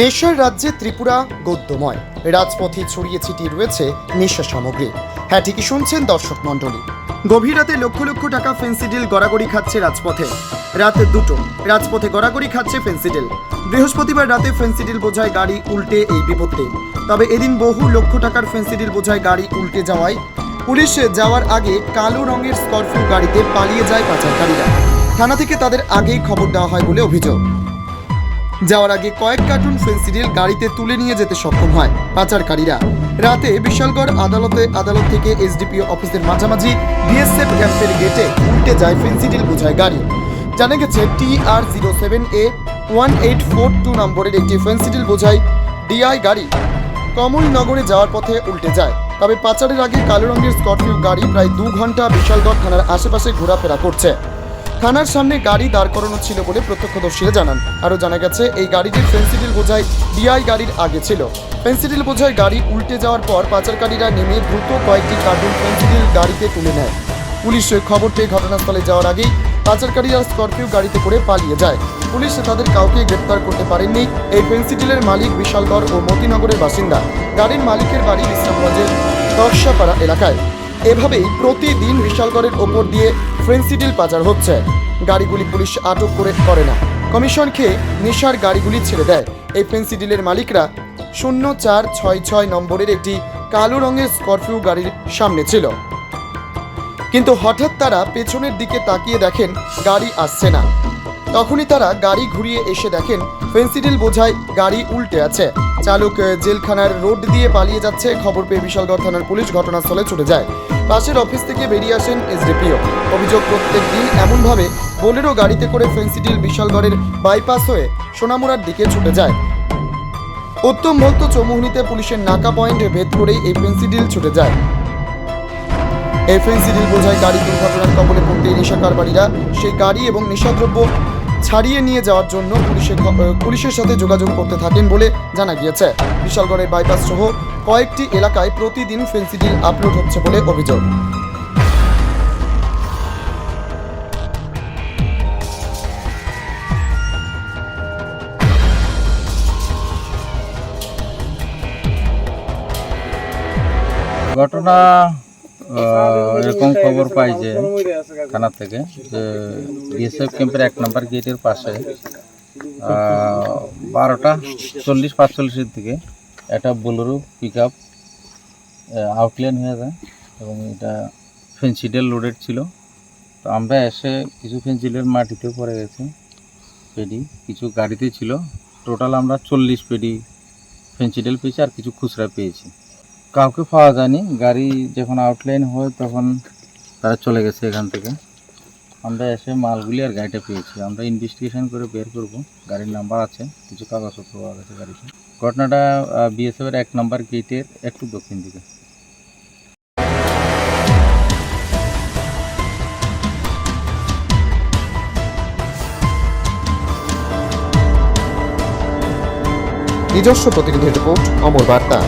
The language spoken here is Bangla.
নেশার রাজ্যে ত্রিপুরা গদ্যময়। রাজপথে ছড়িয়ে ছিটিয়ে রয়েছে নেশা সামগ্রী। হ্যাঁ ঠিকই শুনছেন দর্শক মণ্ডলী। গভীর রাতে লক্ষ লক্ষ টাকা ফেন্সিডিল গড়াগড়ি খাচ্ছে রাজপথে। রাত দুটো, রাজপথে গড়াগড়ি খাচ্ছে ফেন্সিডিল বৃহস্পতিবার রাতে ফেন্সিডিল বোঝায় গাড়ি উল্টে এই বিপত্তি। তবে এদিন বহু লক্ষ টাকার ফেন্সিডিল বোঝায় গাড়ি উল্টে যাওয়ায়। পুলিশ যাওয়ার আগে কালো রঙের স্করপিও গাড়িতে পালিয়ে যায় পাচারকারীরা। থানা থেকে তাদের আগেই খবর দেওয়া হয় বলে অভিযোগ। যাওয়ার আগে কয়েক কার্টুন ফেন্সিডিল গাড়িতে তুলে নিয়ে যেতে সক্ষম হয় পাচারকারীরা। রাতে বিশালগড় আদালতে আদালত থেকে এসডিপিও অফিসের মাঝামাঝি বিএসএফ ক্যাম্পের গেটে উল্টে যায় ফেন্সিডিল বোঝায় গাড়ি। জানা গেছে, T R zero seven A one eight four two নম্বরের একটি ফেন্সিডিল বোঝাই ডিআই গাড়ি কমলনগরে যাওয়ার পথে উল্টে যায়। তবে পাচারের আগে কালো রঙের স্করপিও গাড়ি প্রায় দু ঘণ্টা বিশালগড় থানার আশেপাশে ঘোরাফেরা করছে। থানার সামনে গাড়ি দাঁড় করানো ছিল বলে প্রত্যক্ষদর্শীরা জানান। আরও জানা গেছে, এই গাড়িটির ফেন্সিডিল বোঝাই ডিআই গাড়ির আগে ছিল। ফেন্সিডিল বোঝাই গাড়ি উল্টে যাওয়ার পর পাচারকারীরা নেমে দ্রুত কয়েকটি কার্টুন ফেন্সিডিল গাড়িতে তুলে নেয়। পুলিশ খবর পেয়ে ঘটনাস্থলে যাওয়ার আগেই পাচারকারীরা স্করপিও গাড়িতে করে পালিয়ে যায়। পুলিশ তাদের কাউকে গ্রেপ্তার করতে পারেননি। এই ফেন্সিডিলের মালিক বিশালগড় ও মতিনগরের বাসিন্দা। গাড়ির মালিকের বাড়ি বিশ্রামগঞ্জের দর্শাপাড়া এলাকায়। এভাবেই প্রতিদিন বিশালগড়ের ওপর দিয়ে ফেন্সিডিল পাচার হচ্ছে। গাড়িগুলি পুলিশ আটক করে করে না। কমিশন খেয়ে নেশার গাড়িগুলি ছেড়ে দেয়। এই ফেন্সিডিলের মালিকরা শূন্য চার ছয় ছয় নম্বরের একটি কালো রঙের স্করপিও গাড়ির সামনে ছিল। কিন্তু হঠাৎ তারা পেছনের দিকে তাকিয়ে দেখেন গাড়ি আসছে না। তখনই তারা গাড়ি ঘুরিয়ে এসে দেখেন ফেন্সিডিল বোঝায় গাড়ি উল্টে আছে। চালক জেলখানার রোড দিয়ে পালিয়ে যাচ্ছে। খবর পেয়ে বিশালগড় থানার পুলিশ ঘটনাস্থলে ছুটে যায়। পাশের অফিস থেকে বেরিয়ে আসেন এসডিপিও। অভিযোগ, প্রত্যেক দিন এমনভাবে বোলেরো গাড়িতে করে ফেন্সিডিল বিশালগড়ের বাইপাস হয়ে সোনামুড়ার দিকে ছুটে যায়। উত্তম ভক্ত চৌমুহনীতে পুলিশের নাকা পয়েন্ট ভেদ করেই এই ফেন্সিডিল ছুটে যায়। এই ফেন্সিডিল বোঝায় গাড়ি দুর্ঘটনার কবলে পড়তে নেশা কারবারিরা সেই গাড়ি এবং নেশাদ্রব্য ছাড়িয়ে নিয়ে যাওয়ার জন্য পুলিশের পুলিশের সাথে যোগাযোগ করতে থাকেন বলে জানা গিয়েছে। বিশালগড়ের বাইপাস সহ কয়েকটি এলাকায় প্রতিদিন ফেন্সিডিল আপলোড হচ্ছে বলে অভিযোগ। ঘটনা এরকম খবর পাই যে থানা থেকে যে বিএসএফ ক্যাম্পের এক নম্বর গেটের পাশে বারোটা চল্লিশ পাঁচচল্লিশের দিকে একটা বোলেরো পিক আপ আউটলাইন হয়ে যায় এবং এটা ফেন্সিডেল লোডেড ছিল। তো আমরা এসে কিছু ফেন্সিডেল মাটিতে পড়ে গেছে পেডি কিছু গাড়িতে ছিল। টোটাল আমরা চল্লিশ পেডি ফেন্সিডেল পেয়েছি আর কিছু খুচরা পেয়েছি। কাউকে পাওয়া যায়নি। গাড়ি যখন আউটলাইন হয় তখন তারা চলে গেছে এখান থেকে। আমরা এসে মালগুলি আর গাড়িটা পেয়েছি। আমরা ইনভেস্টিগেশন করে বের করব। গাড়ির নাম্বার আছে। কিছু কাগজপত্র পাওয়া গেছে গাড়িতে। ঘটনাটা বিএসএফ এর এক নম্বর গেটের একটু দক্ষিণ দিকে। নিজস্ব প্রতিনিধি রিপোর্ট অমর বার্তা।